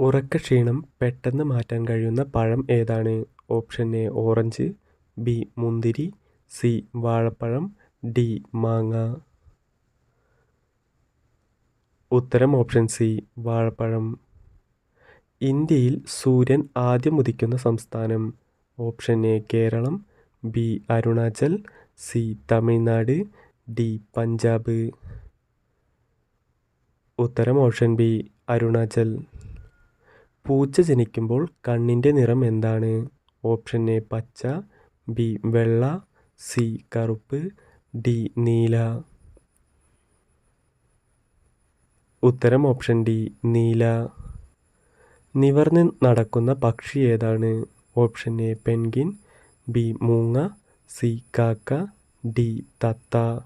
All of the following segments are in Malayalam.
ഉറക്കക്ഷീണം പെട്ടെന്ന് മാറ്റാൻ കഴിയുന്ന പഴം ഏതാണ്? ഓപ്ഷൻ എ ഓറഞ്ച് ബി മുന്തിരി സി വാഴപ്പഴം ഡി മാങ്ങ. ഉത്തരം ഓപ്ഷൻ സി വാഴപ്പഴം. ഇന്ത്യയിൽ സൂര്യൻ ആദ്യം ഉദിക്കുന്ന സംസ്ഥാനം option A Keralam B Arunachal C Tamil Nadu D Punjab. ഉത്തരം ഓപ്ഷൻ ബി അരുണാചൽ. പൂച്ച ജനിക്കുമ്പോൾ കണ്ണിന്റെ നിറം എന്താണ്? ഓപ്ഷൻ എ പച്ച ബി വെള്ള സി കറുപ്പ് ഡി നീല. ഉത്തരം ഓപ്ഷൻ ഡി നീല. നിവർന്ന് നടക്കുന്ന പക്ഷി ഏതാണ്? ഓപ്ഷൻ എ പെൻഗിൻ ബി മൂങ്ങ സി കാക്ക ഡി തത്ത.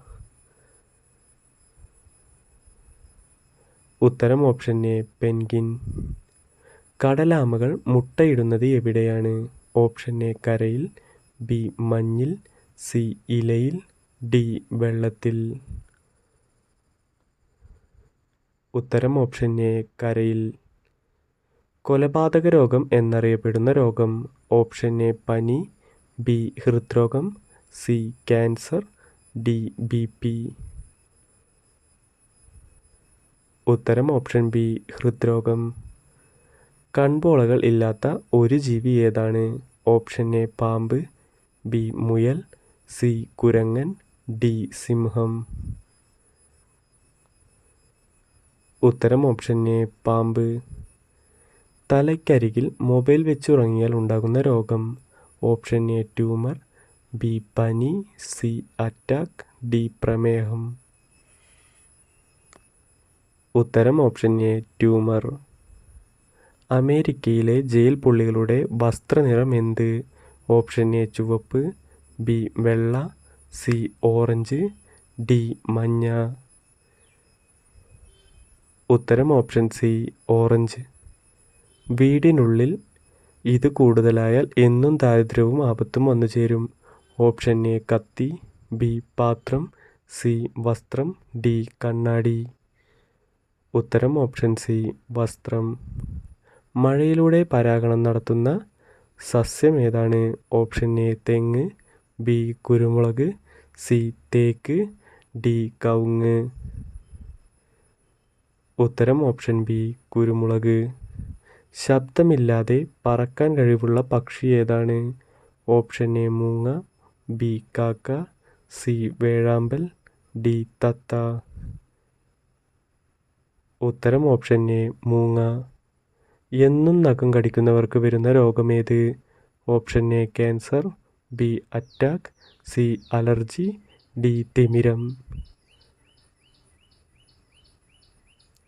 ഉത്തരം ഓപ്ഷൻ എ പെൻഗിൻ കടലാമകൾ മുട്ടയിടുന്നത് എവിടെയാണ്? ഓപ്ഷൻ എ കരയിൽ ബി മഞ്ഞിൽ സി ഇലയിൽ ഡി വെള്ളത്തിൽ. ഉത്തരം ഓപ്ഷൻ എ കരയിൽ. കൊലപാതക രോഗം എന്നറിയപ്പെടുന്ന രോഗം. ഓപ്ഷൻ എ പനി ബി ഹൃദ്രോഗം C cancer D B P. ഉത്തരം ഓപ്ഷൻ ബി ഹൃദ്രോഗം. കൺപോളകൾ ഇല്ലാത്ത ഒരു ജീവി ഏതാണ്? ഓപ്ഷൻ എ പാമ്പ് ബി മുയൽ സി കുരങ്ങൻ ഡി സിംഹം. ഉത്തരം ഓപ്ഷൻ എ പാമ്പ്. തലയ്ക്കരികിൽ മൊബൈൽ വെച്ചുറങ്ങിയാൽ ഉണ്ടാകുന്ന രോഗം. ഓപ്ഷൻ എ ട്യൂമർ ബി പനി സി അറ്റാക്ക് ഡി പ്രമേഹം. ഉത്തരം ഓപ്ഷൻ എ ട്യൂമർ. അമേരിക്കയിലെ ജയിൽ പുള്ളികളുടെ വസ്ത്രനിറം എന്ത്? ഓപ്ഷൻ എ ചുവപ്പ് ബി വെള്ള സി ഓറഞ്ച് ഡി മഞ്ഞ. ഉത്തരം ഓപ്ഷൻ സി ഓറഞ്ച്. വീടിനുള്ളിൽ ഇത് കൂടുതലായാൽ എന്നും ദാരിദ്ര്യവും ആപത്തും വന്നു ചേരും. ഓപ്ഷൻ എ കത്തി ബി പാത്രം സി വസ്ത്രം ഡി കണ്ണാടി. ഉത്തരം ഓപ്ഷൻ സി വസ്ത്രം. മഴയിലൂടെ പരാഗണം നടത്തുന്ന സസ്യം ഏതാണ്? ഓപ്ഷൻ എ തെങ്ങ് ബി കുരുമുളക് സി തേക്ക് ഡി കവുങ്ങ്. ഉത്തരം ഓപ്ഷൻ ബി കുരുമുളക്. ശബ്ദമില്ലാതെ പറക്കാൻ കഴിവുള്ള പക്ഷി ഏതാണ്? ഓപ്ഷൻ എ മൂങ്ങ ബി കാക്ക സി വേഴാമ്പൽ ഡി തത്ത. ഉത്തരം ഓപ്ഷൻ എ മൂങ്ങ. എന്നും നഖം കടിക്കുന്നവർക്ക് വരുന്ന രോഗമേത്? Option A cancer B attack C allergy D തിമിരം.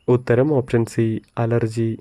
ഉത്തരം ഓപ്ഷൻ സി അലർജി.